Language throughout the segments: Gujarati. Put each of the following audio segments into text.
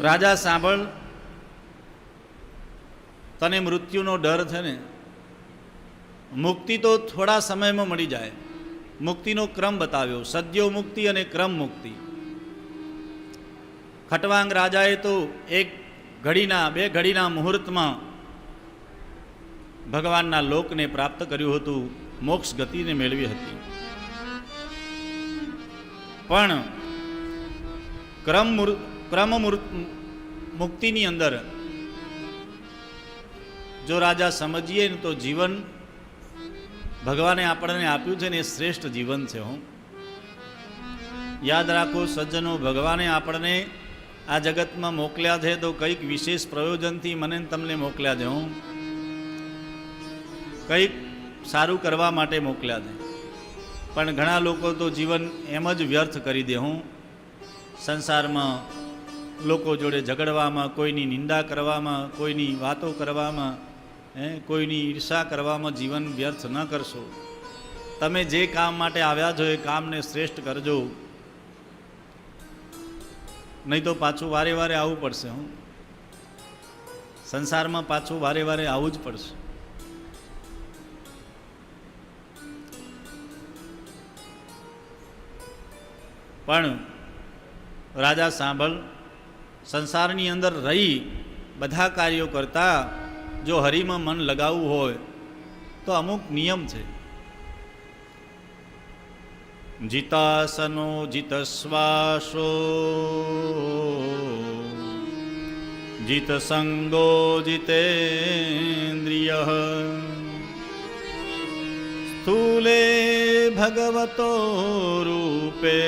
રાજા સાંભળ, તને મૃત્યુનો ડર છે ને? મુક્તિ તો થોડા સમયમાં મળી જાય. મુક્તિનો ક્રમ બતાવ્યો. સદ્યો મુક્તિ અને ક્રમ મુક્તિ. ખટવાંગ રાજાએ તો એક ઘડીના, બે ઘડીના મુહૂર્તમાં ભગવાનના લોકને પ્રાપ્ત કર્યું હતું, મોક્ષ ગતિને મેળવી હતી. પણ ક્રમ ક્રમ મુક્તિની અંદર જો રાજા સમજીએ ને તો જીવન ભગવાને આપણને આપ્યું છે ને એ શ્રેષ્ઠ જીવન છે હું. યાદ રાખો, સજ્જનો ભગવાને આપણને આ જગતમાં મોકલ્યા છે તો કંઈક વિશેષ પ્રયોજનથી મને તમને મોકલ્યા છે હું. કંઈક સારું કરવા માટે મોકલ્યા છે. પણ ઘણા લોકો તો જીવન એમ જ વ્યર્થ કરી દે હું. સંસારમાં લોકો જોડે ઝઘડવામાં, કોઈની નિંદા કરવામાં, કોઈની વાતો કરવામાં, હે, કોઈની ઈર્ષા કરવામાં જીવન વ્યર્થ ન કરશો. તમે જે કામ માટે આવ્યા છો એ કામને શ્રેષ્ઠ કરજો. નહીં તો પાછું વારે વારે આવવું પડશે, હું. સંસારમાં પાછું વારે વારે આવવું જ પડશે. પણ રાજા સાંભળ સંસારની અંદર રહી બધા કાર્યો કરતા જો હરિમાં મન લગાવવું હોય, તો અમુક નિયમ છે. જીતાસનો જીતશ્વાસો જીતસંગો જીતેન્દ્રિય, સ્થૂલે ભગવતો રૂપે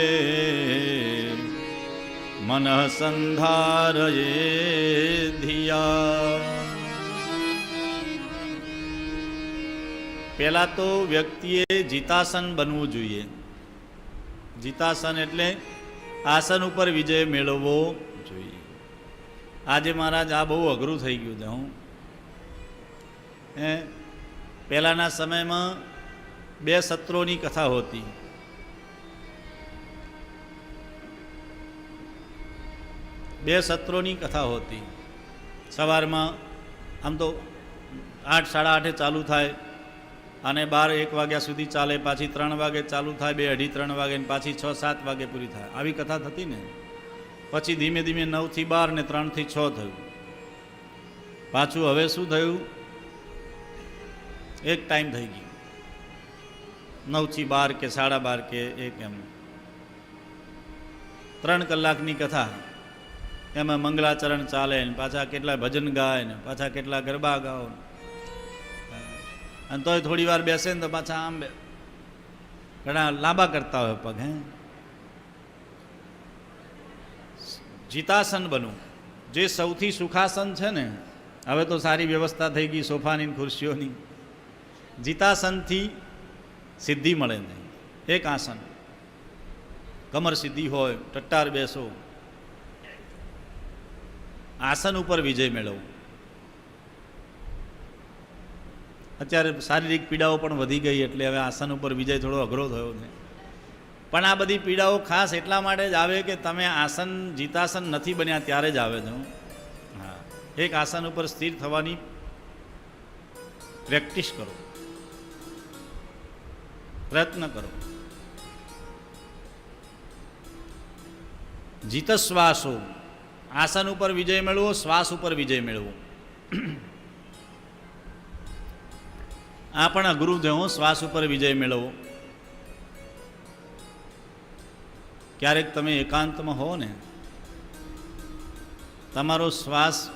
મનઃ સંધારયે ધિયા પહેલાં તો વ્યક્તિએ જીતાસન બનવું જોઈએ જીતાસન એટલે આસન ઉપર વિજય મેળવવો જોઈએ આજે મહારાજ આ બહુ અઘરું થઈ ગયું છે હું હે પહેલાંના સમયમાં બે સત્રોની કથા હોતી. બે સત્રોની કથા હોતી. સવારમાં આમ તો આઠ, સાડા આઠે ચાલુ થાય અને બાર, એક વાગ્યા સુધી ચાલે, પાછી ત્રણ વાગે ચાલુ થાય, બે અઢી, ત્રણ વાગે પાછી છ, સાત વાગે પૂરી થાય. આવી કથા થતી ને? પછી ધીમે ધીમે નવથી બાર ને ત્રણથી છ થયું. પાછું હવે શું થયું? એક ટાઈમ થઈ ગયો. નવથી બાર કે સાડા બાર કે એક એમ. ત્રણ કલાકની કથા. એમાં મંગળાચરણ ચાલે ને પાછા કેટલા ભજન ગાય ને, પાછા કેટલા ગરબા ગાઓ અને તોય થોડી વાર બેસે ને તો પાછા આમ ઘણા લાંબા કરતા હોય પગ, હે? જીતાસન બનવું. જે સૌથી સુખાસન છે ને, હવે તો સારી વ્યવસ્થા થઈ ગઈ સોફાની ખુરશીઓની. જીતાસનથી સિદ્ધિ મળે નહીં. એક આસન. કમર સિદ્ધિ હોય, ટટ્ટાર બેસો. આસન ઉપર વિજય મેળવવો. અત્યારે શારીરિક પીડાઓ પણ વધી ગઈ એટલે હવે આસન ઉપર વિજય થોડો અઘરો થયો છે. પણ આ બધી પીડાઓ ખાસ એટલા માટે જ આવે કે તમે આસન જીતાસન નથી બન્યા ત્યારે જ આવે છે. હો. એક આસન ઉપર સ્થિર થવાની પ્રેક્ટિસ કરો. પ્રયત્ન કરો. જીત શ્વાસો આસન ઉપર વિજય મેળવો, શ્વાસ ઉપર વિજય મેળવો. આ પણ અઘરું છે શ્વાસ ઉપર વિજય મેળવો. ક્યારેક તમે એકાંતમાં હો ને, તમારો શ્વાસ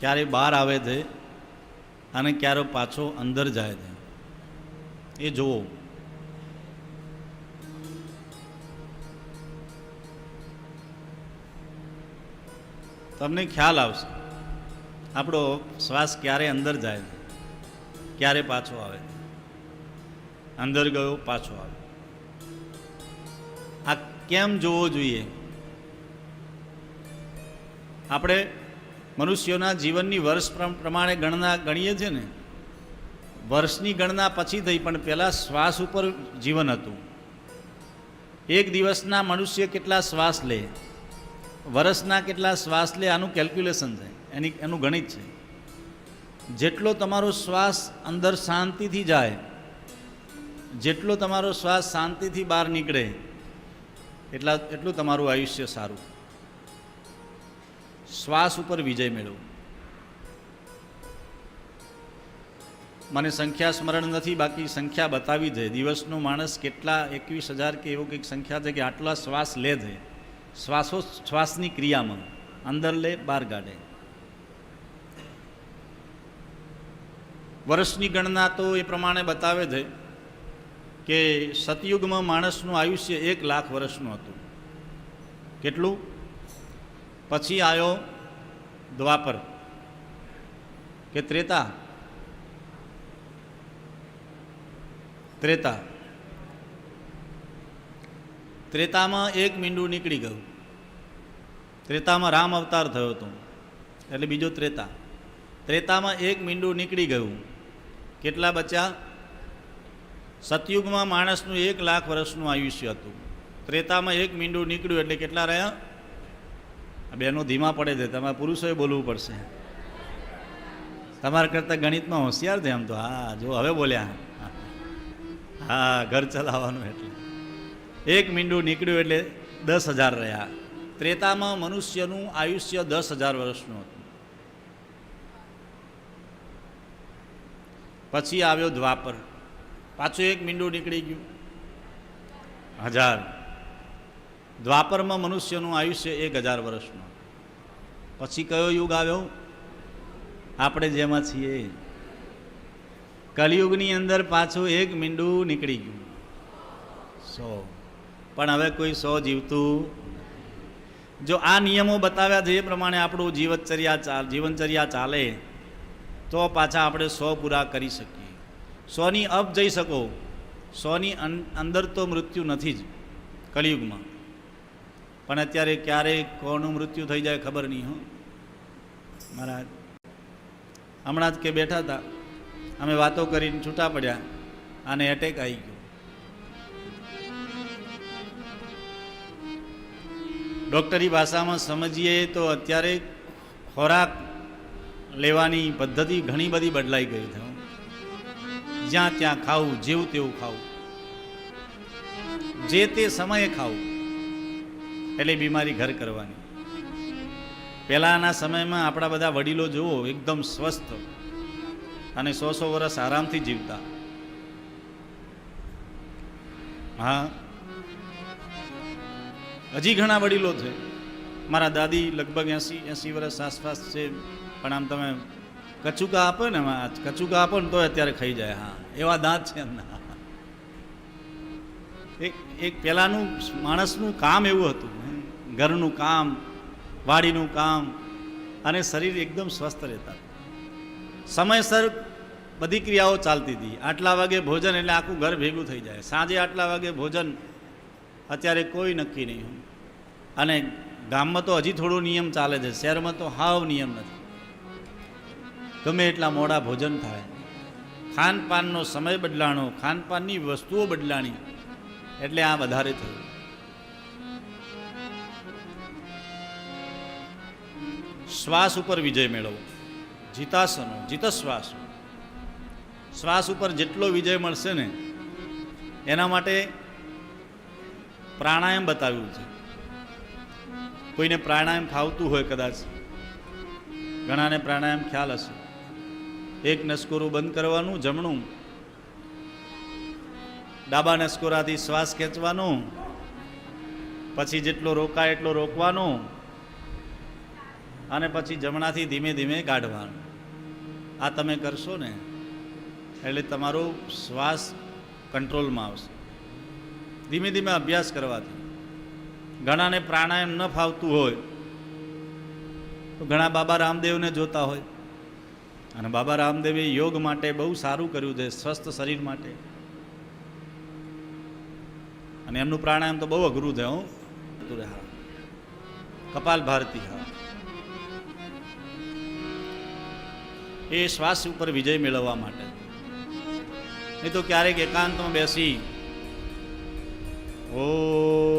ક્યારે બહાર આવે છે અને ક્યારે પાછો અંદર જાય છે. એ જુઓ. તમને ખ્યાલ આવશે. આપણો શ્વાસ ક્યારે અંદર જાય ક્યારે પાછો આવે? અંદર ગયો, પાછો આવે આ કેમ જોવો જોઈએ? આપણે મનુષ્યોના જીવનની વર્ષ પ્રમાણે ગણના, ગણીએ છીએ ને? વર્ષની ગણના પછી થઈ, પણ પહેલાં શ્વાસ ઉપર જીવન હતું. એક દિવસના મનુષ્ય કેટલા શ્વાસ લે? વર્ષના કેટલા શ્વાસ લે, આનું કેલ્ક્યુલેશન છે એની, એનું ગણિત છે. જેટલો તમારો શ્વાસ અંદર શાંતિથી જાય, જેટલો તમારો શ્વાસ શાંતિથી બહાર નીકળે, એટલા, એટલું તમારું આયુષ્ય સારું. શ્વાસ ઉપર વિજય મેળવો. મને સંખ્યા સ્મરણ નથી, બાકી સંખ્યા બતાવી છે દિવસનો માણસ કેટલા એકવીસ હજાર કે એવું કંઈક સંખ્યા છે કે આટલા શ્વાસ લે છે. શ્વાસો શ્વાસની ક્રિયામાં. અંદર લે, બહાર કાઢે. વર્ષની ગણના તો એ પ્રમાણે બતાવે છે કે સતયુગમાં માણસનું આયુષ્ય એક લાખ વર્ષનું હતું. કેટલું? પછી આવ્યો દ્વાપર. કે ત્રેતા? ત્રેતા. ત્રેતામાં એક મીંડું નીકળી ગયું. ત્રેતામાં રામ અવતાર થયો હતો. એટલે બીજો ત્રેતા. ત્રેતામાં એક મીંડું નીકળી ગયું. કેટલા બચ્યા? સતયુગમાં માણસનું એક લાખ વર્ષનું આયુષ્ય હતું. ત્રેતામાં એક મીંડું નીકળ્યું એટલે કેટલા રહ્યા? બેનો ધીમા પડે છે. તમારે પુરુષોએ બોલવું પડશે. તમારા કરતાં ગણિતમાં હોશિયાર છે આમ તો. હા, જો હવે બોલ્યા. હા, ઘર ચલાવવાનું એટલે. એક મીંડું નીકળ્યું એટલે દસ હજાર રહ્યા. ત્રેતામાં મનુષ્યનું આયુષ્ય દસ હજાર વર્ષનું હતું. પછી આવ્યો દ્વાપર. પાછું એક મીંડું નીકળી ગયું. હજાર. દ્વાપરમાં મનુષ્યનું આયુષ્ય એક હજાર વર્ષનું પછી કયો યુગ આવ્યો? આપણે જેમાં છીએ. કલયુગની અંદર પાછું એક મીંડું નીકળી ગયું. સો. પણ હવે કોઈ સો જીવતું. જો આ નિયમો બતાવ્યા છે એ પ્રમાણે આપણું જીવનચર્યા ચાલ જીવનચર્યા ચાલે, તો પાછા આપણે સો પૂરા કરી શકીએ. સોની અપ જઈ શકો, સોની અંદર તો મૃત્યુ નથી જ કળિયુગમાં. પણ અત્યારે ક્યારે કોનું મૃત્યુ થઈ જાય ખબર નહીં હો. મારા હમણાં જ કે બેઠા હતા, અમે વાતો કરીને છૂટા પડ્યા અને એટેક આવી ગયો. ડૉક્ટરી ભાષામાં સમજીએ તો અત્યારે ખોરાક લેવાની પદ્ધતિ ઘણી બધી બદલાઈ ગઈ છે. જ્યાં ત્યાં ખાવું, જેવું તેવું ખાવું. જે તે સમયે ખાવું, એટલે બીમારી ઘર કરવાની. પહેલાંના સમયમાં આપણા બધા વડીલો જુઓ, એકદમ સ્વસ્થ અને સો સો વર્ષ આરામથી જીવતા. હા હજી ઘણા વડીલો છે. મારા દાદી લગભગ એંસી એંસી વર્ષ આસપાસ છે. પણ આમ તમે કચુકા આપો ને કચુકા આપો ને તો અત્યારે ખાઈ જાય. હા, એવા દાંત છે એમના. એક એક પહેલાંનું માણસનું કામ એવું હતું. ઘરનું કામ, વાડીનું કામ, અને શરીર એકદમ સ્વસ્થ રહેતા. સમયસર બધી ક્રિયાઓ ચાલતી હતી. આટલા વાગે ભોજન એટલે આખું ઘર ભેગું થઈ જાય. સાંજે આટલા વાગે ભોજન અત્યારે કોઈ નક્કી નહીં. અને ગામમાં તો હજી થોડો નિયમ ચાલે છે, શહેરમાં તો હાવ નિયમ નથી. ગમે એટલા મોડા ભોજન થાય. ખાનપાનનો સમય બદલાણો, ખાનપાનની વસ્તુઓ બદલાણી, એટલે આ વધારે થયું. શ્વાસ ઉપર વિજય મેળવો. જીતાસનો જીતશ્વાસ શ્વાસ ઉપર જેટલો વિજય મળશે ને, એના માટે પ્રાણાયામ બતાવ્યું છે. કોઈને પ્રાણાયામ ફાવતું હોય કદાચ. ઘણાને પ્રાણાયામ ખ્યાલ હશે. એક નસકોરું બંધ કરવાનું, જમણું. ડાબા નસકોરાથી શ્વાસ ખેંચવાનો. પછી જેટલો રોકાય એટલો રોકવાનો. અને પછી જમણાથી ધીમે ધીમે કાઢવાનું આ તમે કરશો ને, એટલે તમારો શ્વાસ કંટ્રોલમાં આવશે. ધીમે ધીમે અભ્યાસ કરવાથી. ઘણાને પ્રાણાયામ ન ફાવતું હોય, તો ઘણા બાબા રામદેવને જોતા હોય. અને બાબા રામદેવે યોગ માટે બહુ સારું કર્યું છે, સ્વસ્થ શરીર માટે. અને એમનું પ્રાણાયામ તો બહુ અઘરું છે, હું. હા કપાલ ભારતી, હા. એ શ્વાસ ઉપર વિજય મેળવવા માટે. નહીં તો ક્યારેક એકાંતમાં બેસી ઓ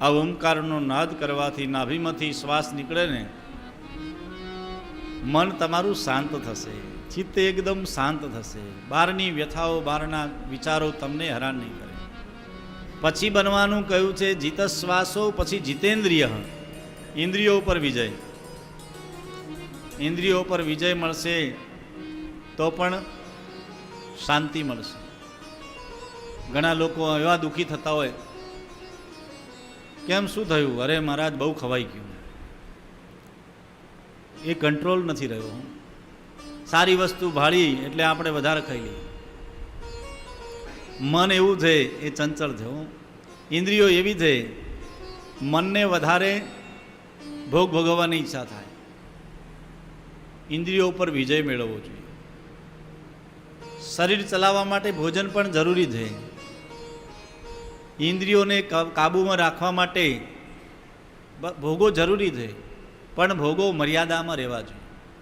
આ ઓમકારનો નાદ કરવાથી નાભીમાંથી શ્વાસ નીકળે ને, મન તમારું શાંત થશે, ચિત્ત એકદમ શાંત થશે. બહારની વ્યથાઓ બહારના વિચારો તમને હેરાન નહીં કરે. પછી બનવાનું કહ્યું છે જીત શ્વાસો પછી જીતેન્દ્રિય. ઇન્દ્રિયો ઉપર વિજય. ઇન્દ્રિયો ઉપર વિજય મળશે તો પણ શાંતિ મળશે. ઘણા લોકો એવા દુઃખી થતા હોય કેમ શું થયું? અરે મહારાજ બહુ ખવાઈ ગયું. એ કંટ્રોલ નથી રહ્યો. સારી વસ્તુ ભાળી એટલે આપણે વધારે ખાઈ લઈએ. મન એવું છે, એ ચંચળ છે ઇન્દ્રિયો એવી છે, મનને વધારે ભોગ ભોગવવાની ઈચ્છા થાય. ઇન્દ્રિયો ઉપર વિજય મેળવવો જોઈએ. શરીર ચલાવવા માટે ભોજન પણ જરૂરી છે. ઇન્દ્રિયોને કાબૂમાં રાખવા માટે ભોગો જરૂરી છે. પણ ભોગો મર્યાદામાં રહેવા જોઈએ.